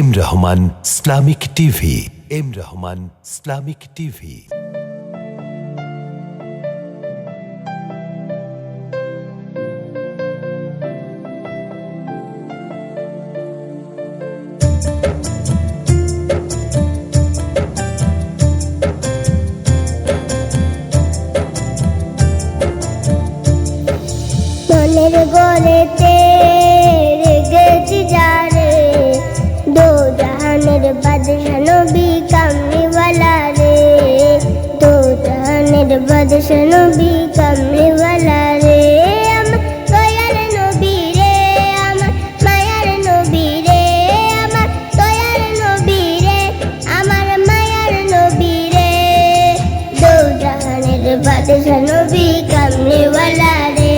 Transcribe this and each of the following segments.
M Rahman Islamic TV M Rahman Islamic TV. মনের বাদশা নবী কামলিওয়ালা রে।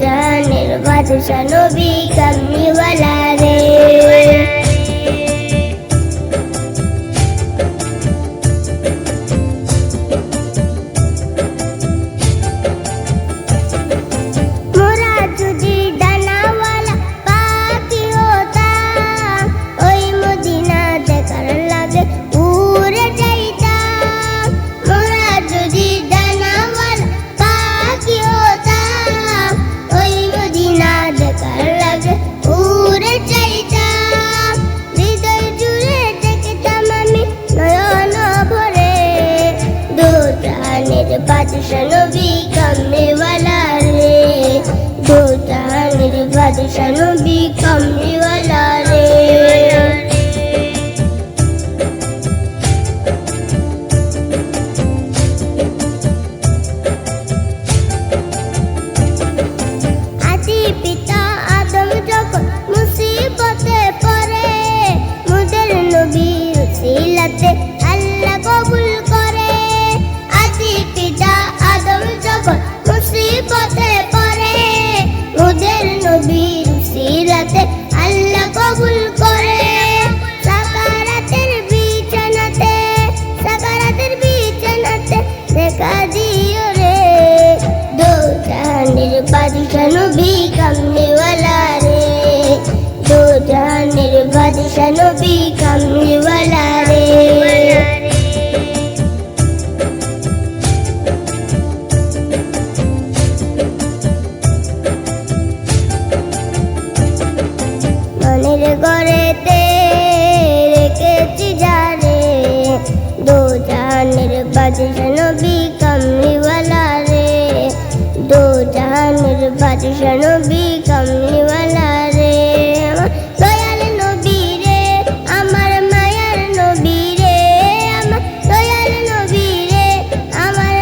জাহানের বাদশা নবী কামলিওয়ালা রে। বাদশা নবী কামনেওয়ালা রে। দো জাহানের বাদশা নবী কামনেওয়ালা বাদশা নবী কামনেওয়ালা রে? দো জাহানের বাদশা নবী কামনেওয়ালা রে? মনের গড়েতে রেখেছি যারে। দো জাহানের বাদশা নবী কামলিওয়ালা বাদশা নবী কামলিওয়ালা রে। আমার দয়াল নবী রে, আমার মায়ার নবী রে। আমার দয়াল নবী রে, আমার